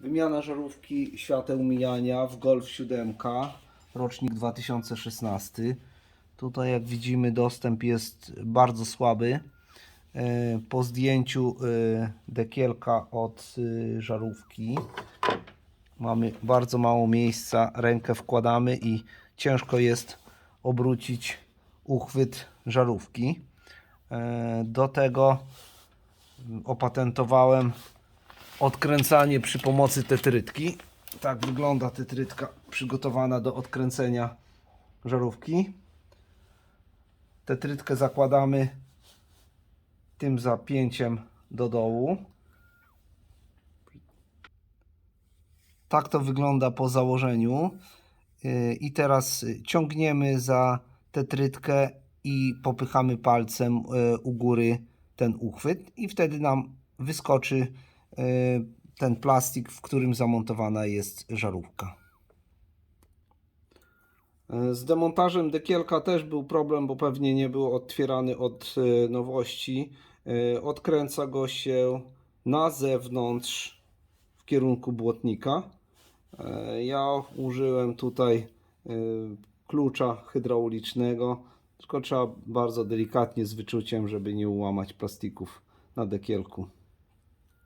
Wymiana żarówki świateł mijania w Golf 7, rocznik 2016. Tutaj jak widzimy dostęp jest bardzo słaby. E, Po zdjęciu e, dekielka od e, żarówki mamy bardzo mało miejsca, rękę wkładamy i ciężko jest obrócić uchwyt żarówki. Do tego opatentowałem odkręcanie przy pomocy tetrytki. Tak wygląda tetrytka przygotowana do odkręcenia żarówki. Tetrytkę zakładamy tym zapięciem do dołu. Tak to wygląda po założeniu. I teraz ciągniemy za tetrytkę i popychamy palcem y, u góry ten uchwyt i wtedy nam wyskoczy ten plastik, w którym zamontowana jest żarówka. E, Z demontażem dekielka też był problem, bo pewnie nie był otwierany od e, nowości. Odkręca go się na zewnątrz w kierunku błotnika. Ja użyłem tutaj klucza hydraulicznego, tylko trzeba bardzo delikatnie z wyczuciem, żeby nie ułamać plastików na dekielku.